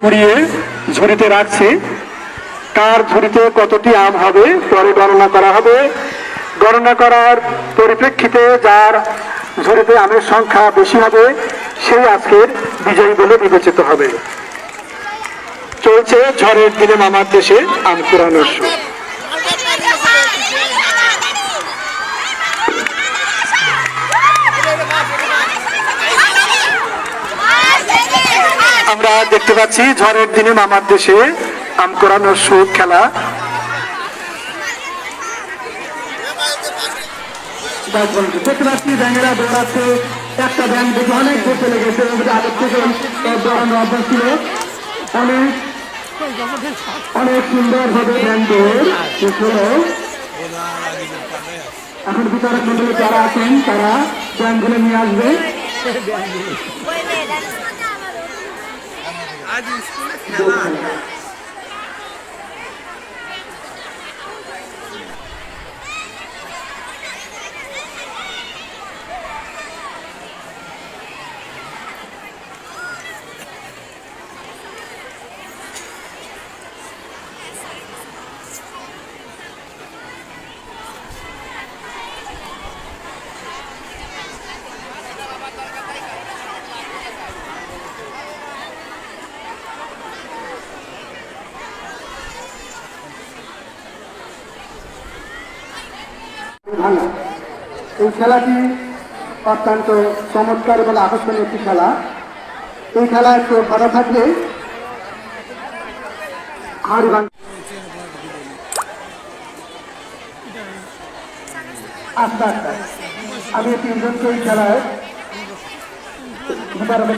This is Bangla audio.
কুড়িয়ে ঝুড়িতে রাখছি। কার ঝুড়িতে কতটি আম হবে, পরে গণনা করা হবে। গণনা করার পরিপ্রেক্ষিতে যার ঝুড়িতে আমের সংখ্যা বেশি হবে, সেই আজকের বিজয়ী বলে বিবেচিত হবে। চলছে ঝড়ের দিনে মামার দেশে আম কুড়ানোর আমরা দেখতে পাচ্ছি ঝড়ের দিনে মামার দেশে আম কোরানোর সুখ খেলা। দেখতে পাচ্ছি ব্যাঙেরা দৌড়াচ্ছে। একটা ব্যাঙ দেখে অনেক দূর চলে গেছে। আগের থেকে দৌড়ানো অভ্যাস ছিল। অনেক অনেক সুন্দর ভাবে ব্যাঙ দৌড় এখন বিচারক মন্ডলী যারা আছেন তারা ব্যাঙগুলো নিয়ে আসবে। Hadi üstüne selam. ভাঙা। এই খেলাটি অত্যন্ত চমৎকার এবং আকর্ষণীয় একটি খেলা। এই খেলা একটু ভালো থাকলে হাড়ি ভাঙ। আস্তে আস্তে আমি তিনজনকে এই খেলায়